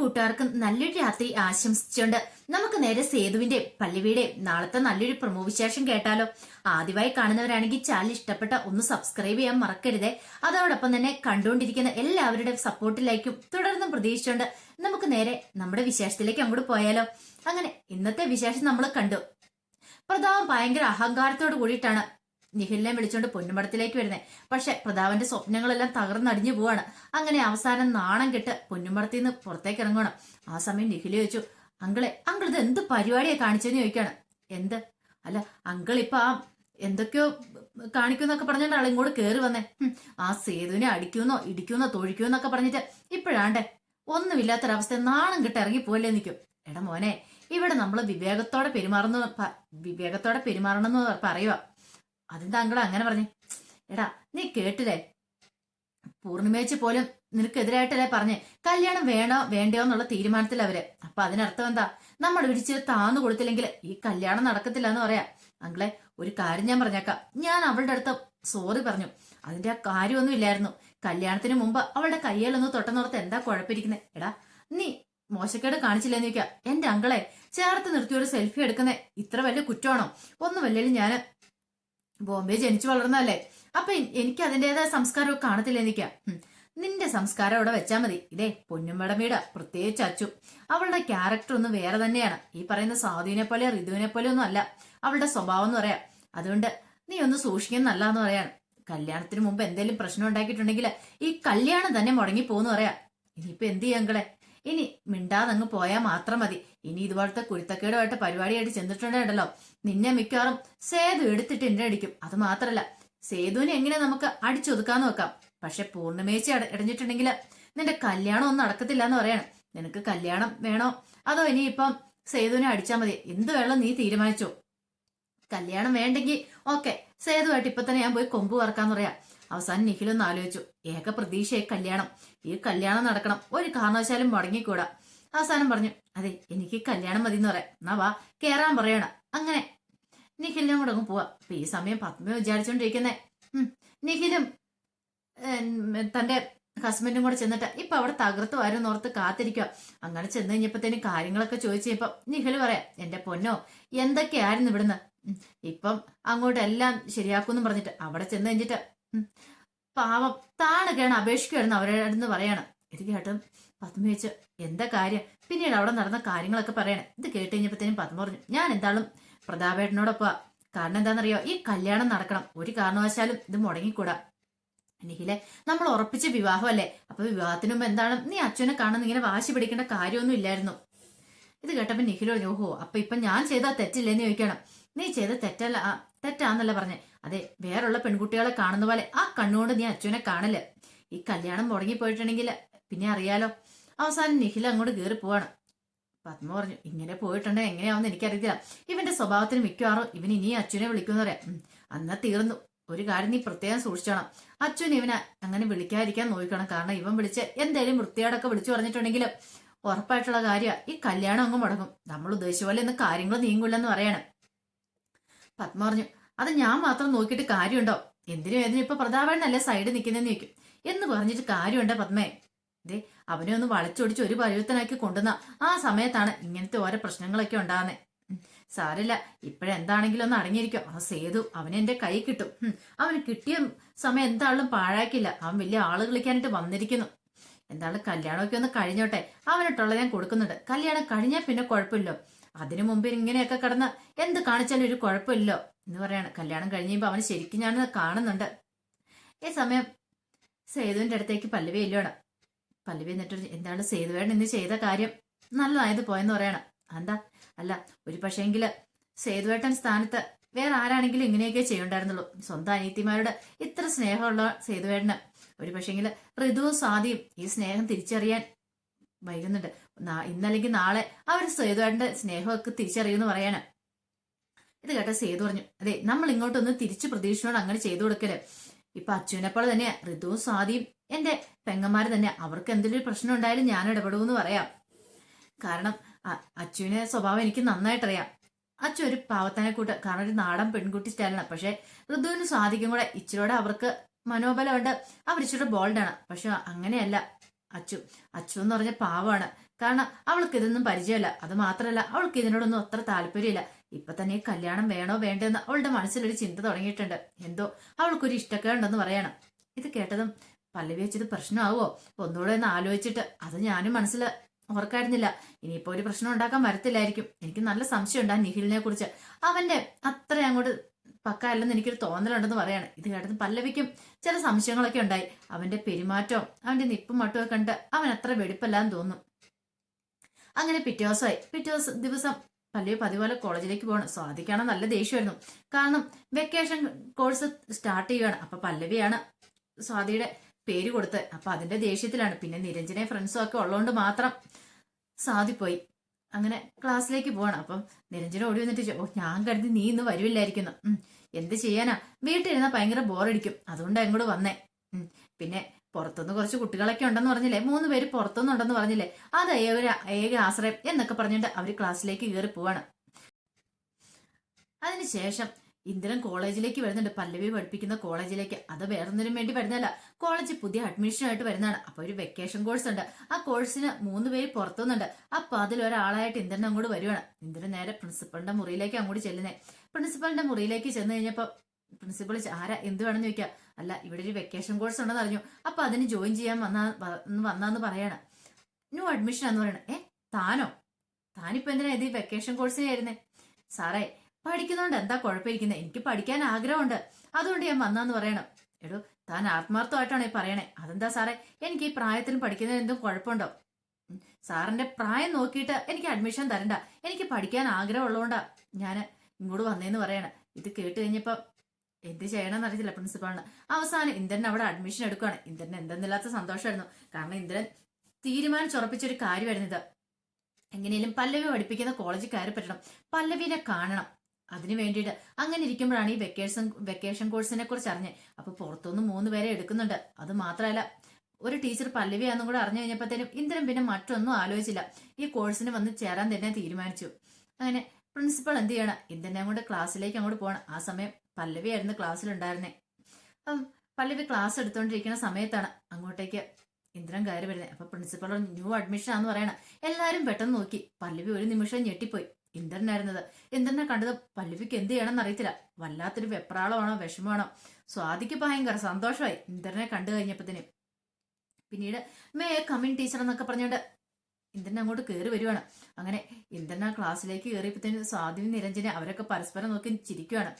കൂട്ടുകാർക്കും നല്ലൊരു രാത്രി ആശംസിച്ചുകൊണ്ട് നമുക്ക് നേരെ സേതുവിന്റെ പള്ളിവിടെ. നാളത്തെ നല്ലൊരു പ്രമോ വിശേഷം കേട്ടാലോ? ആദ്യമായി കാണുന്നവരാണെങ്കിൽ ചാനൽ ഇഷ്ടപ്പെട്ട ഒന്ന് സബ്സ്ക്രൈബ് ചെയ്യാൻ മറക്കരുതേ. അതോടൊപ്പം തന്നെ കണ്ടുകൊണ്ടിരിക്കുന്ന എല്ലാവരുടെ സപ്പോർട്ടിലേക്കും തുടർന്നും പ്രതീക്ഷിച്ചുകൊണ്ട് നമുക്ക് നേരെ നമ്മുടെ വിശേഷത്തിലേക്ക് അങ്ങോട്ട് പോയാലോ? അങ്ങനെ ഇന്നത്തെ വിശേഷം നമ്മൾ കണ്ടു. പ്രതാപം ഭയങ്കര അഹങ്കാരത്തോട് കൂടിയിട്ടാണ് നിഖിലിനെ വിളിച്ചുകൊണ്ട് പൊന്നുമടത്തിലേക്ക് വരുന്നത് പക്ഷെ പ്രതാപന്റെ സ്വപ്നങ്ങളെല്ലാം തകർന്നടിഞ്ഞു പോവാണ്. അങ്ങനെ അവസാനം നാണം കെട്ട് പൊന്നുമടത്തിൽ നിന്ന് പുറത്തേക്ക് ഇറങ്ങണം ആ സമയം നിഖിൽ ചോദിച്ചു അങ്കിളെ അങ്കിൾ ഇത് എന്ത് പരിപാടിയാണ് കാണിച്ചെന്ന് ചോദിക്കാണ്? എന്ത്? അല്ല അങ്കിൾ ഇപ്പൊ ആ എന്തൊക്കെയോ കാണിക്കുന്നൊക്കെ പറഞ്ഞിട്ട് ആൾ ഇങ്ങോട്ട് കയറി വന്നേ. ആ സേതുവിനെ അടിക്കുന്നോ ഇടിക്കുന്നോ തൊഴിക്കുന്നൊക്കെ പറഞ്ഞിട്ട് ഇപ്പോഴാണ്ടേ ഒന്നുമില്ലാത്തൊരവസ്ഥ നാണം കെട്ട് ഇറങ്ങി പോലെ നിൽക്കും എടാ മോനെ ഇവിടെ നമ്മൾ വിവേകത്തോടെ പെരുമാറുന്ന വിവേകത്തോടെ പെരുമാറണം എന്ന് പറയുക അതെന്താ അങ്കിൾ അങ്ങനെ പറഞ്ഞു? എടാ നീ കേട്ടില്ലേ? പൂർണിമേച്ച് പോലും നിനക്കെതിരായിട്ടല്ലേ പറഞ്ഞേ? കല്യാണം വേണോ വേണ്ടയോ എന്നുള്ള തീരുമാനത്തിൽ അവർ. അപ്പൊ അതിനർത്ഥം എന്താ? നമ്മൾ വിരിച്ച് താന്നു കൊടുത്തില്ലെങ്കിൽ ഈ കല്യാണം നടക്കത്തില്ല എന്ന് പറയാ. അങ്കിളെ ഒരു കാര്യം ഞാൻ പറഞ്ഞേക്കാം. ഞാൻ അവളുടെ അടുത്ത് സോറി പറഞ്ഞു. അതിന്റെ ആ കാര്യമൊന്നും ഇല്ലായിരുന്നു. കല്യാണത്തിന് മുമ്പ് അവളുടെ കയ്യിലൊന്ന് തൊട്ടെന്നോർത്ത് എന്താ കുഴപ്പമിരിക്കുന്നത് എടാ നീ മോശക്കേട് കാണിച്ചില്ലെന്ന് ചോദിക്കാം എന്റെ അങ്കളെ ചേർത്ത് നിർത്തി ഒരു സെൽഫി എടുക്കുന്നേ ഇത്ര വലിയ കുറ്റമാണോ? ഒന്നുമല്ലേലും ഞാൻ ബോംബെ ജനിച്ചു വളർന്നല്ലേ അപ്പൊ എനിക്ക് അതിന്റെതായ സംസ്കാരമൊക്കെ കാണത്തില്ല എനിക്ക് നിന്റെ സംസ്കാരം അവിടെ വെച്ചാ മതി. ഇതേ പൊന്നുമടമയുടെ പ്രത്യേകിച്ച് അച്ചു. അവളുടെ ക്യാരക്ടർ ഒന്ന് വേറെ തന്നെയാണ്. ഈ പറയുന്ന സാധുവിനെ പോലെ ഋതുവിനെ പോലെ ഒന്നും അല്ല. അവളുടെ സ്വഭാവം എന്ന് പറയാം. അതുകൊണ്ട് നീ ഒന്ന് സൂക്ഷിക്കുന്ന എന്ന് പറയാണ് കല്യാണത്തിന് മുമ്പ് എന്തെങ്കിലും പ്രശ്നം ഉണ്ടാക്കിയിട്ടുണ്ടെങ്കിൽ ഈ കല്യാണം തന്നെ മുടങ്ങി പോകുന്നു പറയാം. ഇനിയിപ്പോ എന്ത് ചെയ്യാങ്കളെ ഇനി മിണ്ടാതെ അങ്ങ് പോയാൽ മാത്രം മതി. ഇനി ഇതുപോലത്തെ കുരുത്തക്കേടുമായിട്ട് പരിപാടിയായിട്ട് ചെന്നിട്ടുണ്ടല്ലോ നിന്നെ മിക്കവാറും സേതു എടുത്തിട്ട് എന്നെ അടിക്കും. അത് മാത്രല്ല സേതുവിനെ എങ്ങനെ നമുക്ക് അടിച്ചൊതുക്കാന്ന് നോക്കാം? പക്ഷെ പൂർണമേച്ചി ഇടഞ്ഞിട്ടുണ്ടെങ്കിൽ നിന്റെ കല്യാണം ഒന്നും നടക്കത്തില്ല എന്ന് പറയണം. നിനക്ക് കല്യാണം വേണോ? അതോ ഇനി ഇനിയിപ്പം സേതുവിനെ അടിച്ചാൽ മതി? എന്ത് വേണം നീ തീരുമാനിച്ചോ? കല്യാണം വേണ്ടെങ്കിൽ ഓക്കെ സേതുവായിട്ട് ഇപ്പൊ തന്നെ ഞാൻ പോയി കൊമ്പ് വറക്കാന്ന് പറയാം. അവസാനം നിഖിലൊന്ന് ആലോചിച്ചു. ഏക പ്രതീക്ഷയെ കല്യാണം. ഈ കല്യാണം നടക്കണം. ഒരു കാരണവശാലും മുടങ്ങിക്കൂടാ. അവസാനം പറഞ്ഞു അതെ എനിക്ക് കല്യാണം മതി എന്ന് പറയാം. എന്നാ വാ കേറാൻ പറയണം. അങ്ങനെ നിഖിലിനും കൂടെ അങ്ങ് പോവാ. അപ്പൊ ഈ സമയം പത്മ വിചാരിച്ചോണ്ടിരിക്കുന്നേ. നിഖിലും തന്റെ ഹസ്ബൻഡും കൂടെ ചെന്നിട്ട്. ഇപ്പൊ അവിടെ തകർത്ത് വരും ഓർത്ത് കാത്തിരിക്കുക അങ്ങനെ ചെന്ന് കഴിഞ്ഞപ്പത്തേനും കാര്യങ്ങളൊക്കെ ചോദിച്ചു കഴിഞ്ഞപ്പോ നിഖിൽ പറയാം എന്റെ പൊന്നോ എന്തൊക്കെയായിരുന്നു ഇവിടുന്ന്? ഇപ്പം അങ്ങോട്ടെല്ലാം ശരിയാക്കുമെന്ന് പറഞ്ഞിട്ട് അവിടെ ചെന്ന് കഴിഞ്ഞിട്ട് പാവം താണ് കേണ അപേക്ഷിക്കുമായിരുന്നു അവരുടെ അടുത്ത് പറയണം. ഇത് കേട്ടും പത്മ ചോദിച്ചു എന്താ കാര്യം? പിന്നീട് അവിടെ നടന്ന കാര്യങ്ങളൊക്കെ പറയണേ. ഇത് കേട്ട് കഴിഞ്ഞപ്പോഴത്തേനും പത്മ പറഞ്ഞു ഞാൻ എന്താളും പ്രതാപേട്ടനോടൊപ്പം കാരണം എന്താണെന്നറിയോ ഈ കല്യാണം നടക്കണം. ഒരു കാരണവശാലും ഇത് മുടങ്ങിക്കൂടാ. നിഖിലെ നമ്മൾ ഉറപ്പിച്ച വിവാഹമല്ലേ? അപ്പൊ വിവാഹത്തിന് മുമ്പ് എന്താണ്? നീ അച്ഛനെ കാണുന്ന ഇങ്ങനെ വാശി പിടിക്കേണ്ട കാര്യമൊന്നും ഇല്ലായിരുന്നു. ഇത് കേട്ടപ്പോ നിഖിൽ പറഞ്ഞു ഓഹോ അപ്പൊ ഇപ്പൊ ഞാൻ ചെയ്താൽ തെറ്റില്ലെന്ന് ചോദിക്കണം നീ ചെയ്ത തെറ്റല്ല തെറ്റാന്നല്ല പറഞ്ഞേ. അതെ വേറുള്ള പെൺകുട്ടികളെ കാണുന്ന പോലെ ആ കണ്ണുകൊണ്ട് നീ അച്ഛനെ കാണൽ. ഈ കല്യാണം മുടങ്ങി പോയിട്ടുണ്ടെങ്കിൽ പിന്നെ അറിയാലോ. അവസാനം നിഖിൽ അങ്ങോട്ട് കയറി പോവാണ്. പത്മ പറഞ്ഞു ഇങ്ങനെ പോയിട്ടുണ്ടെങ്കിൽ എങ്ങനെയാവുന്ന എനിക്കറിയില്ല ഇവന്റെ സ്വഭാവത്തിന് മിക്കവാറും ഇവൻ ഇനി അച്ഛനെ വിളിക്കുന്ന പറയാം. അന്ന തീർന്നു. ഒരു കാര്യം നീ പ്രത്യേകം സൂക്ഷിച്ചോണം. അച്ഛൻ ഇവനെ അങ്ങനെ വിളിക്കാതിരിക്കാൻ നോക്കണം കാരണം ഇവൻ വിളിച്ച് എന്തേലും വൃത്തിയോടൊക്കെ വിളിച്ചു പറഞ്ഞിട്ടുണ്ടെങ്കിൽ ഉറപ്പായിട്ടുള്ള കാര്യമാണ് ഈ കല്യാണം അങ്ങ് മുടങ്ങും. നമ്മൾ ഉദ്ദേശിച്ച പോലെ ഇന്ന് കാര്യങ്ങൾ നീങ്ങില്ലെന്ന് പറയണം. പത്മ പറഞ്ഞു അത് ഞാൻ മാത്രം നോക്കിയിട്ട് കാര്യമുണ്ടോ? എന്തിനും ഏതിനും ഇപ്പൊ പ്രതാപനല്ലേ സൈഡ് നിൽക്കുന്നതെന്ന് ചോദിക്കും. എന്ന് പറഞ്ഞിട്ട് കാര്യമുണ്ടോ പത്മേ? ദേ അവനെ ഒന്ന് വളച്ചൊടിച്ച് ഒരു പരിവർത്തനാക്കി കൊണ്ടുവന്ന ആ സമയത്താണ് ഇങ്ങനത്തെ ഓരോ പ്രശ്നങ്ങളൊക്കെ ഉണ്ടാകുന്നത് സാരില്ല ഇപ്പോഴെന്താണെങ്കിലും ഒന്ന് അടങ്ങിയിരിക്കും. ആ സേതു അവനെ എന്റെ കൈ കിട്ടും. അവന് കിട്ടിയ സമയം എന്താളും പാഴാക്കില്ല. അവൻ വലിയ ആൾ കളിക്കാനായിട്ട് വന്നിരിക്കുന്നു. എന്താളും കല്യാണമൊക്കെ ഒന്ന് കഴിഞ്ഞോട്ടെ. അവനിട്ടുള്ള ഞാൻ കൊടുക്കുന്നുണ്ട്. കല്യാണം കഴിഞ്ഞാൽ പിന്നെ കുഴപ്പമില്ലോ അതിനു മുമ്പ് ഇങ്ങനെയൊക്കെ കിടന്ന് എന്ത് കാണിച്ചാലും ഒരു കുഴപ്പമില്ലോ എന്ന് പറയാണ്. കല്യാണം കഴിഞ്ഞപ്പോൾ അവന് ശരിക്കും ഞാൻ കാണുന്നുണ്ട്. ഈ സമയം സേതുവിന്റെ അടുത്തേക്ക് പല്ലവി ഇല്ലോണം പല്ലവി എന്നിട്ട് എന്താണ് സേതുവേടൻ ഇന്ന് ചെയ്ത കാര്യം? നല്ലതായത് പോയെന്ന് പറയണം. എന്താ അല്ല ഒരു പക്ഷേങ്കിൽ സേതുവേട്ടൻ സ്ഥാനത്ത് വേറെ ആരാണെങ്കിലും ഇങ്ങനെയൊക്കെ ചെയ്യണ്ടായിരുന്നുള്ളൂ. സ്വന്തം അനീത്തിമാരുടെ ഇത്ര സ്നേഹമുള്ള സേതുവേട്ടന്. ഒരു പക്ഷേങ്കിൽ ഋതുവും സ്വാതിയും ഈ സ്നേഹം തിരിച്ചറിയാൻ വൈകുന്നുണ്ട്. ഇന്നല്ലെങ്കിൽ നാളെ അവർ സേതുവേട്ടന്റെ സ്നേഹമൊക്കെ തിരിച്ചറിയുമെന്ന് പറയാണ്. ഇത് കേട്ട സേതു പറഞ്ഞു അതെ നമ്മൾ ഇങ്ങോട്ടൊന്ന് തിരിച്ചു പ്രതീക്ഷയോട് അങ്ങനെ ചെയ്തു കൊടുക്കൽ ഇപ്പൊ അച്ഛനെ പോലെ തന്നെ ഋതുവും സ്വാതിയും എന്റെ പെങ്ങന്മാര് തന്നെ. അവർക്ക് എന്തെങ്കിലും പ്രശ്നം ഉണ്ടായാലും ഞാൻ ഇടപെടുമെന്ന് പറയാം. കാരണം അച്ഛനെ സ്വഭാവം എനിക്ക് നന്നായിട്ടറിയാം. അച്ഛൻ ഒരു പാവത്താനെ കൂട്ട് കാരണം ഒരു നാടൻ പെൺകുട്ടി സ്റ്റൈലാണ് പക്ഷെ ഋതുവിന് സ്വാധിക്കും കൂടെ ഇച്ചിരിയോടെ അവർക്ക് മനോബലമുണ്ട്. അവർ ഇച്ചിരി ബോൾഡാണ്. പക്ഷെ അങ്ങനെയല്ല. അച്ചു. അച്ചു എന്ന് പറഞ്ഞ പാവമാണ് കാരണം അവൾക്ക് ഇതൊന്നും പരിചയമല്ല. അത് മാത്രമല്ല അവൾക്ക് ഇതിനോടൊന്നും അത്ര താല്പര്യമില്ല. ഇപ്പൊ തന്നെ കല്യാണം വേണോ വേണ്ടെന്ന് അവളുടെ മനസ്സിലൊരു ചിന്ത തുടങ്ങിയിട്ടുണ്ട്. എന്തോ അവൾക്കൊരു ഇഷ്ടക്കേടുണ്ടെന്ന് പറയണം. ഇത് കേട്ടതും പല്ലവി വെച്ചത് പ്രശ്നമാവോ ഒന്നുകൂടെ ഒന്ന് ആലോചിച്ചിട്ട് അത് ഞാനും മനസ്സിൽ ഓർക്കായിരുന്നില്ല ഇനിയിപ്പോ ഒരു പ്രശ്നം ഉണ്ടാക്കാൻ വരത്തില്ലായിരിക്കും. എനിക്ക് നല്ല സംശയമുണ്ട് ആ നിഖിലിനെ കുറിച്ച് അവന്റെ അത്ര അങ്ങോട്ട് പക്ക അല്ലെന്ന് എനിക്കൊരു തോന്നലുണ്ടെന്ന് പറയാണ്. ഇത് കേട്ടത് പല്ലവിക്കും ചില സംശയങ്ങളൊക്കെ ഉണ്ടായി. അവന്റെ പെരുമാറ്റവും അവന്റെ നിപ്പും മട്ടുമൊക്കെ കണ്ട് അവൻ അത്ര വെടിപ്പല്ലാന്ന് തോന്നും. അങ്ങനെ പിറ്റേ ദിവസമായി. പിറ്റേ ദിവസം ദിവസം പല്ലവി പതിപോലെ കോളേജിലേക്ക് പോകണം സ്വാധിക്കാണ് നല്ല ദേഷ്യമായിരുന്നു. കാരണം വെക്കേഷൻ കോഴ്സ് സ്റ്റാർട്ട് ചെയ്യുകയാണ്. അപ്പൊ പല്ലവിയാണ് സ്വാതിയുടെ പേര് കൊടുത്ത് അപ്പൊ അതിന്റെ ദേഷ്യത്തിലാണ്. പിന്നെ നിരഞ്ജനെ ഫ്രണ്ട്സും ഒക്കെ ഉള്ളതുകൊണ്ട് മാത്രം സ്വാതി പോയി. അങ്ങനെ ക്ലാസ്സിലേക്ക് പോവാണ്. അപ്പം നിരഞ്ജന ഓടി വന്നിട്ട് ഓ ഞാൻ കരുതി നീ ഇന്ന് വരുമില്ലായിരിക്കുന്നു ഉം, എന്ത് ചെയ്യാനാ? വീട്ടിലിരുന്നാ ഭയങ്കര ബോറടിക്കും. അതുകൊണ്ട് അങ്ങോട്ട് വന്നേ. പിന്നെ പുറത്തുനിന്ന് കുറച്ച് കുട്ടികളൊക്കെ ഉണ്ടെന്ന് പറഞ്ഞില്ലേ? മൂന്ന് പേര് പുറത്തുനിന്ന് ഉണ്ടെന്ന് പറഞ്ഞില്ലേ? അത് ഏക ഏക ആശ്രയം എന്നൊക്കെ പറഞ്ഞിട്ട് അവർ ക്ലാസ്സിലേക്ക് കയറി പോവാണ്. അതിനുശേഷം ഇന്ദ്രൻ കോളേജിലേക്ക് വരുന്നുണ്ട്. പല്ലവി പഠിപ്പിക്കുന്ന കോളേജിലേക്ക്. അത് വേറൊന്നിനും വേണ്ടി വരുന്നതല്ല. കോളേജ് പുതിയ അഡ്മിഷൻ ആയിട്ട് വരുന്നതാണ്. അപ്പൊ ഒരു വെക്കേഷൻ കോഴ്സ് ഉണ്ട്. ആ കോഴ്സിന് മൂന്ന് പേര് പുറത്തുനിന്നുണ്ട്. അപ്പൊ അതിൽ ഒരാളായിട്ട് ഇന്ദ്രൻ അങ്ങോട്ട് വരുവാണ്. ഇന്ദ്രൻ നേരെ പ്രിൻസിപ്പളിന്റെ മുറിയിലേക്ക് അങ്ങോട്ട് ചെല്ലുന്നേ. പ്രിൻസിപ്പളിന്റെ മുറിയിലേക്ക് ചെന്ന് കഴിഞ്ഞപ്പോ പ്രിൻസിപ്പൾ ആരാ? എന്ത് വേണമെന്ന് ചോദിക്കാം. അല്ല ഇവിടെ ഒരു വെക്കേഷൻ കോഴ്സ് ഉണ്ടെന്ന് അറിഞ്ഞു. അപ്പൊ അതിന് ജോയിൻ ചെയ്യാൻ വന്ന വന്നാന്ന് പറയാണ്. ന്യൂ അഡ്മിഷൻ ആന്ന് പറയണേ. ഏ? താനോ? താനിപ്പോ എന്തിനാ ഇത് വെക്കേഷൻ കോഴ്സിനായിരുന്നേ സാറേ പഠിക്കുന്നോണ്ട് എന്താ കുഴപ്പമിരിക്കുന്നത് എനിക്ക് പഠിക്കാൻ ആഗ്രഹമുണ്ട്. അതുകൊണ്ട് ഞാൻ വന്നാന്ന് പറയണം. എടോ താൻ ആത്മാർത്ഥമായിട്ടാണ് ഈ പറയണേ. അതെന്താ സാറേ? എനിക്ക് ഈ പ്രായത്തിൽ പഠിക്കുന്നതിന് എന്തും കുഴപ്പമുണ്ടോ? സാറിന്റെ പ്രായം നോക്കിയിട്ട് എനിക്ക് അഡ്മിഷൻ തരണ്ട. എനിക്ക് പഠിക്കാൻ ആഗ്രഹമുള്ളതുകൊണ്ടാ ഞാൻ ഇങ്ങോട്ട് വന്നേന്ന് പറയണം. ഇത് കേട്ട് കഴിഞ്ഞപ്പോ എന്ത് ചെയ്യണമെന്ന് അറിയത്തില്ല പ്രിൻസിപ്പാളിന്. അവസാനം ഇന്ദ്രൻ അവിടെ അഡ്മിഷൻ എടുക്കുകയാണ് ഇന്ദ്രൻ എന്തെന്നില്ലാത്ത സന്തോഷമായിരുന്നു കാരണം ഇന്ദ്രൻ തീരുമാനിച്ചുറപ്പിച്ചൊരു കാര്യമായിരുന്നു ഇത്. എങ്ങനെയും പല്ലവി പഠിപ്പിക്കുന്ന കോളേജിൽ കയറി പറ്റണം പല്ലവിനെ കാണണം. അതിനു വേണ്ടിയിട്ട് അങ്ങനെ ഇരിക്കുമ്പോഴാണ് ഈ വെക്കേഷൻ വെക്കേഷൻ കോഴ്സിനെ കുറിച്ച് അറിഞ്ഞത്. അപ്പൊ പുറത്തുനിന്ന് മൂന്ന് പേരെ എടുക്കുന്നുണ്ട്. അത് മാത്രമല്ല ഒരു ടീച്ചർ പല്ലവിയാന്നും കൂടെ അറിഞ്ഞു കഴിഞ്ഞപ്പോഴത്തേനും ഇന്ദ്രൻ പിന്നെ മറ്റൊന്നും ആലോചിച്ചില്ല. ഈ കോഴ്സിന് വന്ന് ചേരാൻ തന്നെ തീരുമാനിച്ചു. അങ്ങനെ പ്രിൻസിപ്പൾ എന്ത് ചെയ്യണം? ഇന്ദ്രനെ കൊണ്ട് ക്ലാസ്സിലേക്ക് അങ്ങോട്ട് പോകണം. ആ സമയം പല്ലവിയായിരുന്നു ക്ലാസ്സിലുണ്ടായിരുന്നേ. അപ്പം പല്ലവി ക്ലാസ് എടുത്തുകൊണ്ടിരിക്കുന്ന സമയത്താണ് അങ്ങോട്ടേക്ക് ഇന്ദ്രൻ കയറി വരുന്നത് അപ്പൊ പ്രിൻസിപ്പൾ ന്യൂ അഡ്മിഷൻ ആന്ന് പറയണം. എല്ലാരും പെട്ടെന്ന് നോക്കി. പല്ലവി ഒരു നിമിഷം ഞെട്ടിപ്പോയി. ഇന്ദ്രനായിരുന്നത്. ഇന്ദ്രനെ കണ്ടത് പല്ലവിക്ക് എന്ത് ചെയ്യണമെന്ന് അറിയത്തില്ല. വല്ലാത്തൊരു വെപ്രാളമാണോ വിഷമമാണോ? സ്വാതിക്ക് ഭയങ്കര സന്തോഷമായി ഇന്ദ്രനെ കണ്ടു കഴിഞ്ഞപ്പത്തിന് പിന്നീട് മേ കമ്മിങ് ടീച്ചർ എന്നൊക്കെ പറഞ്ഞുകൊണ്ട് ഇന്ദ്രൻ അങ്ങോട്ട് കയറി വരുവാണ്. അങ്ങനെ ഇന്ദ്രൻ ആ ക്ലാസ്സിലേക്ക് കയറിയപ്പോഴത്തേന് സ്വാതിനും നിരഞ്ജനെ അവരൊക്കെ പരസ്പരം നോക്കി ചിരിക്കുവാണ്.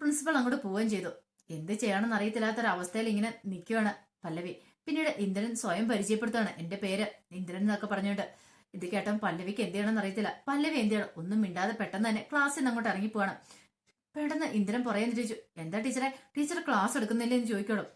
പ്രിൻസിപ്പൾ അങ്ങോട്ട് പോവുകയും ചെയ്തു. എന്ത് ചെയ്യണമെന്ന് അറിയത്തില്ലാത്തൊരവസ്ഥയിൽ ഇങ്ങനെ നിൽക്കുവാണ് പല്ലവി. പിന്നീട് ഇന്ദ്രൻ സ്വയം പരിചയപ്പെടുത്താണ് എന്റെ പേര്. ഇന്ദ്രൻ എന്നൊക്കെ പറഞ്ഞുകൊണ്ട് ഇത് കേട്ടൻ പല്ലവിക്ക് എന്ത് ചെയ്യണമെന്ന് അറിയത്തില്ല. പല്ലവി എന്ത് ചെയ്യണം ഒന്നും മിണ്ടാതെ പെട്ടെന്ന് തന്നെ ക്ലാസ്സിൽ നിന്ന് അങ്ങോട്ട് ഇറങ്ങിപ്പോവാണ് പെട്ടെന്ന് ഇന്ദ്രൻ പുറകെ ചോദിച്ചു എന്താ ടീച്ചറെ? ടീച്ചർ ക്ലാസ് എടുക്കുന്നില്ലേ എന്ന് ചോദിക്കണം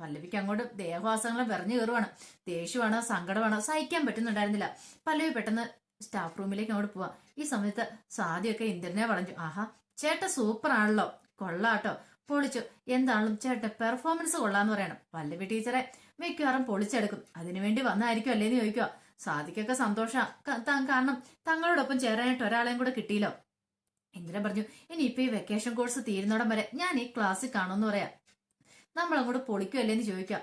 പല്ലവിക്ക് അങ്ങോട്ട് ദേഹവാസങ്ങളെ വിറഞ്ഞു കയറുവാണ്. ദേഷ്യമാണോ സങ്കടമാണോ? സഹിക്കാൻ പറ്റുന്നുണ്ടായിരുന്നില്ല. പല്ലവി പെട്ടെന്ന് സ്റ്റാഫ് റൂമിലേക്ക് അങ്ങോട്ട് പോവാം. ഈ സമയത്ത് സാദിയൊക്കെ ഇന്ദ്രനെ വളഞ്ഞു. ആഹാ ചേട്ട സൂപ്പർ ആണല്ലോ. കൊള്ളാട്ടോ. പൊളിച്ചു. എന്താണെങ്കിലും ചേട്ട പെർഫോമൻസ് കൊള്ളാന്ന് പറയണം. പല്ലവി ടീച്ചറെ മിക്കവാറും പൊളിച്ചെടുക്കും. അതിനുവേണ്ടി വന്നായിരിക്കും അല്ലേന്ന് ചോദിക്കുക സാദിക്കൊക്കെ സന്തോഷം. കാരണം തങ്ങളോടൊപ്പം ചേരാനായിട്ട് ഒരാളെയും കൂടെ കിട്ടിയില്ലോ. ഇന്ദ്രൻ പറഞ്ഞു ഇനിയിപ്പോ ഈ വെക്കേഷൻ കോഴ്സ് തീരുന്നോടം വരെ ഞാൻ ഈ ക്ലാസ്സിൽ കാണുമെന്ന് പറയാം. നമ്മൾ അങ്ങോട്ട് പൊളിക്കുമല്ലേന്ന് ചോദിക്കാം.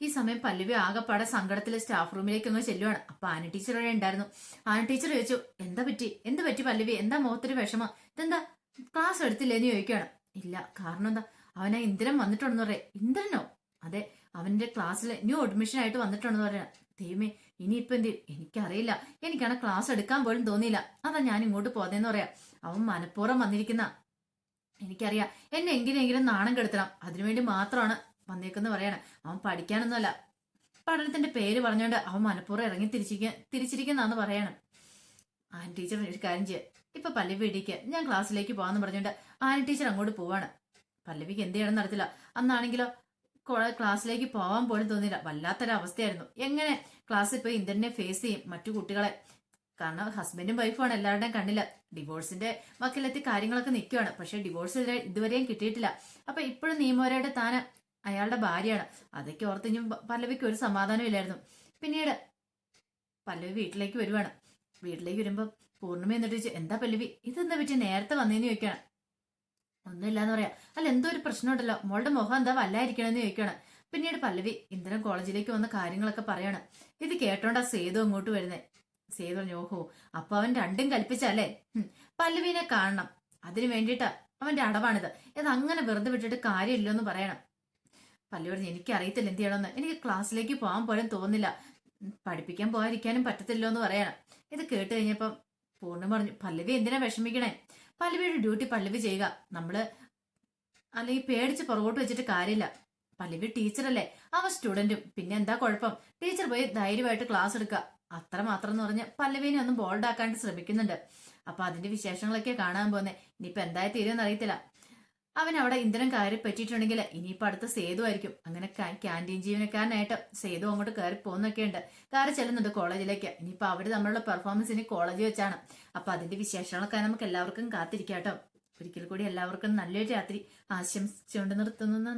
ഈ സമയം പല്ലവി ആകെപ്പാടെ സങ്കടത്തിലെ സ്റ്റാഫ് റൂമിലേക്ക് അങ്ങ് ചെല്ലുവാണ്. അപ്പൊ ആന ടീച്ചർ വഴി ഉണ്ടായിരുന്നു. ആന ടീച്ചർ ചോദിച്ചു എന്താ പറ്റി? എന്ത് പറ്റി പല്ലവി? എന്താ മുഖത്തൊരു വിഷമം? ഇതെന്താ? ക്ലാസ് എടുത്തില്ലേന്ന് ചോദിക്കുകയാണ് ഇല്ല കാരണം എന്താ? അവനെ ഇന്ദ്രൻ വന്നിട്ടുണ്ടെന്ന് പറയാം. ഇന്ദ്രനോ? അതെ അവന്റെ ക്ലാസ്സിലെ ന്യൂ അഡ്മിഷൻ ആയിട്ട് വന്നിട്ടുണ്ടെന്ന് പറയാം. ദൈവമേ ഇനിയിപ്പോ എന്ത്? ചെയ്യും? എനിക്കറിയില്ല. എനിക്കാണ് ക്ലാസ് എടുക്കാൻ പോലും തോന്നിയില്ല. അതാ ഞാൻ ഇങ്ങോട്ട് പോതെന്ന് പറയാം. അവൻ മനഃപൂർവം വന്നിരിക്കുന്ന. എനിക്കറിയാം. എന്നെ എങ്ങനെയെങ്കിലും നാണം കെടുത്തണം. അതിനുവേണ്ടി മാത്രമാണ് വന്നേക്കെന്ന് പറയണേ. അവൻ പഠിക്കാനൊന്നുമല്ല. പഠനത്തിന്റെ പേര് പറഞ്ഞുകൊണ്ട് അവൻ മനഃപൂർവം ഇറങ്ങി തിരിച്ചിരിക്ക തിരിച്ചിരിക്കുന്നാന്ന് പറയണം. ആൻ ടീച്ചർ ഒരു കാര്യം ചെയ്യുക ഇപ്പൊ പല്ലവി ഇടിക്ക്. ഞാൻ ക്ലാസ്സിലേക്ക് പോകാന്ന് പറഞ്ഞുകൊണ്ട് ആൻ ടീച്ചർ അങ്ങോട്ട് പോവാണ്. പല്ലവിക്ക് എന്ത് ചെയ്യണം നടത്തില്ല അന്നാണെങ്കിലോ ക്ലാസ്സിലേക്ക് പോവാൻ പോലും തോന്നിയില്ല. വല്ലാത്തൊരവസ്ഥയായിരുന്നു. എങ്ങനെ ക്ലാസ്സിൽ പോയി ഇന്ത്യനെ ഫേസ് ചെയ്യും? മറ്റു കുട്ടികളെ. കാരണം ഹസ്ബൻഡും വൈഫുമാണ് എല്ലാവരുടെയും കണ്ണിൽ. ഡിവോഴ്സിന്റെ വക്കിലെത്തി കാര്യങ്ങളൊക്കെ നിൽക്കുകയാണ് പക്ഷെ ഡിവോഴ്സ് ഇതുവരെയും കിട്ടിയിട്ടില്ല. അപ്പൊ ഇപ്പോഴും നിയമപരമായിട്ട് താൻ അയാളുടെ ഭാര്യയാണ്. അതൊക്കെ ഓർത്ത് ഇനി പല്ലവിക്ക് ഒരു സമാധാനം ഇല്ലായിരുന്നു. പിന്നീട് പല്ലവി വീട്ടിലേക്ക് വരുവാണ്. വീട്ടിലേക്ക് വരുമ്പോ പൂർണിമ എന്നിട്ട് ചോദിച്ചു എന്താ പല്ലവി? ഇതെന്താ പറ്റി? നേരത്തെ വന്നേന്ന് ചോദിക്കണം ഒന്നുമില്ലാന്ന് പറയാം. അല്ല എന്തോ ഒരു പ്രശ്നമുണ്ടല്ലോ. മോളുടെ മുഖം എന്താ വല്ലായിരിക്കണെന്ന് ചോദിക്കണം പിന്നീട് പല്ലവി ഇന്ദ്രൻ കോളേജിലേക്ക് വന്ന കാര്യങ്ങളൊക്കെ പറയാണ്. ഇത് കേട്ടോണ്ടാ സേതു അങ്ങോട്ട് വരുന്നേ. സേതു പറഞ്ഞു ഓഹോ അപ്പൊ അവൻ രണ്ടും കൽപ്പിച്ചല്ലേ പല്ലവിനെ കാണണം. അതിനു വേണ്ടിയിട്ടാ അവന്റെ അടവാണിത്. ഇത് അങ്ങനെ വെറുതെ വിട്ടിട്ട് കാര്യമില്ലെന്ന് പറയണം. പല്ലവി പറഞ്ഞു എനിക്ക് അറിയത്തില്ല എന്ത് ചെയ്യണമെന്ന്. എനിക്ക് ക്ലാസ്സിലേക്ക് പോകാൻ പോലും തോന്നില്ല പഠിപ്പിക്കാൻ പോകാതിരിക്കാനും പറ്റത്തില്ലോ എന്ന് പറയണം. ഇത് കേട്ട് കഴിഞ്ഞപ്പം പൂർണം പറഞ്ഞു പല്ലവി എന്തിനാ വിഷമിക്കണേ? പല്ലവിയുടെ ഡ്യൂട്ടി പല്ലവി ചെയ്യുക. നമ്മൾ അല്ലെങ്കിൽ പേടിച്ച് പുറകോട്ട് വെച്ചിട്ട് കാര്യമില്ല. പല്ലവി ടീച്ചറല്ലേ അവ സ്റ്റുഡന്റും പിന്നെ എന്താ കുഴപ്പം? ടീച്ചർ പോയി ധൈര്യമായിട്ട് ക്ലാസ് എടുക്കുക. അത്ര മാത്രം എന്ന് പറഞ്ഞ് പല്ലവീനെ ഒന്നും ബോൾഡാക്കാണ്ട് ശ്രമിക്കുന്നുണ്ട്. അപ്പൊ അതിന്റെ വിശേഷങ്ങളൊക്കെ കാണാൻ പോകുന്നേ. ഇനിയിപ്പോ എന്തായി തീരുമെന്ന് അറിയത്തില്ല. അവൻ അവിടെ ഇന്ധനം കയറി പറ്റിയിട്ടുണ്ടെങ്കിൽ ഇനിയിപ്പോ അടുത്ത സേതു ആയിരിക്കും. അങ്ങനെ ക്യാന്റീൻ ജീവനക്കാരനായിട്ട് സേതു അങ്ങോട്ട് കയറി പോകുന്നൊക്കെ ഉണ്ട്. കയറി ചെല്ലുന്നുണ്ട് കോളേജിലേക്ക്. ഇനിയിപ്പോ അവർ നമ്മളുടെ പെർഫോമൻസ് ഇനി കോളേജിൽ വെച്ചാണ്. അപ്പൊ അതിന്റെ വിശേഷങ്ങളൊക്കെ നമുക്ക് എല്ലാവർക്കും കാത്തിരിക്കാട്ടോ ഒരിക്കൽ കൂടി എല്ലാവർക്കും നല്ലൊരു രാത്രി ആശംസിച്ചുകൊണ്ട് നിർത്തുന്നു.